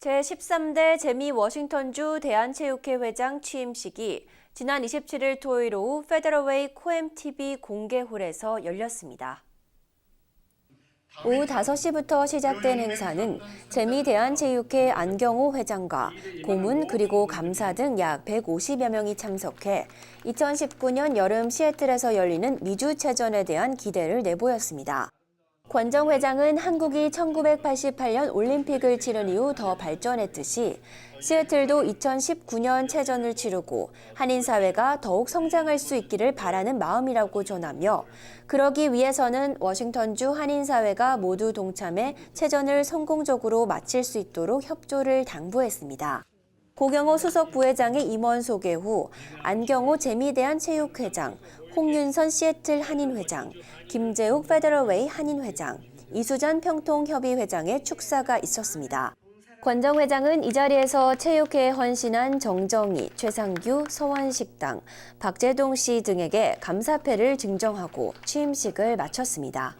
제13대 재미 워싱턴주 대한체육회 회장 취임식이 지난 27일 토요일 오후 페더러웨이 코엠TV 공개홀에서 열렸습니다. 오후 5시부터 시작된 행사는 재미 대한체육회 안경호 회장과 고문 그리고 감사 등 약 150여 명이 참석해 2019년 여름 시애틀에서 열리는 미주체전에 대한 기대를 내보였습니다. 권정 회장은 한국이 1988년 올림픽을 치른 이후 더 발전했듯이 시애틀도 2019년 체전을 치르고 한인 사회가 더욱 성장할 수 있기를 바라는 마음이라고 전하며 그러기 위해서는 워싱턴주 한인 사회가 모두 동참해 체전을 성공적으로 마칠 수 있도록 협조를 당부했습니다. 고경호 수석 부회장의 임원 소개 후 안경호 재미대한체육회장, 홍윤선 시애틀 한인회장, 김재욱 페더러웨이 한인회장, 이수전 평통협의회장의 축사가 있었습니다. 권정 회장은 이 자리에서 체육회에 헌신한 정정희, 최상규, 서원식당, 박재동 씨 등에게 감사패를 증정하고 취임식을 마쳤습니다.